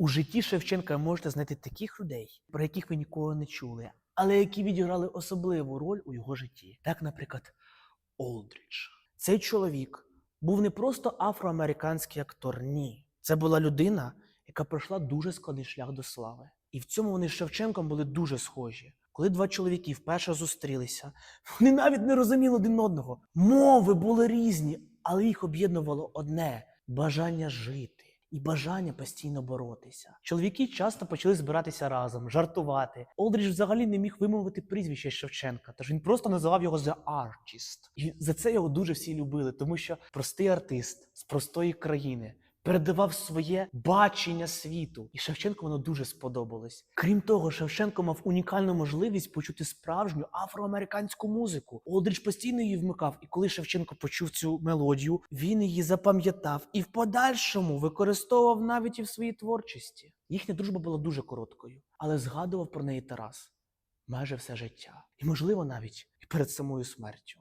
У житті Шевченка можете знайти таких людей, про яких ви ніколи не чули, але які відіграли особливу роль у його житті. Так, наприклад, Олдрідж. Цей чоловік був не просто афроамериканський актор, ні. Це була людина, яка пройшла дуже складний шлях до слави. І в цьому вони з Шевченком були дуже схожі. Коли два чоловіки вперше зустрілися, вони навіть не розуміли один одного. Мови були різні, але їх об'єднувало одне бажання жити і бажання постійно боротися. Чоловіки часто почали збиратися разом, жартувати. Олдріч взагалі не міг вимовити прізвище Шевченка, тож він просто називав його The Artist. І за це його дуже всі любили, тому що простий артист з простої країни. Передавав своє бачення світу, і Шевченку воно дуже сподобалось. Крім того, Шевченко мав унікальну можливість почути справжню афроамериканську музику. Олдріч постійно її вмикав, і коли Шевченко почув цю мелодію, він її запам'ятав і в подальшому використовував навіть і в своїй творчості. Їхня дружба була дуже короткою, але згадував про неї Тарас майже все життя, і можливо навіть і перед самою смертю.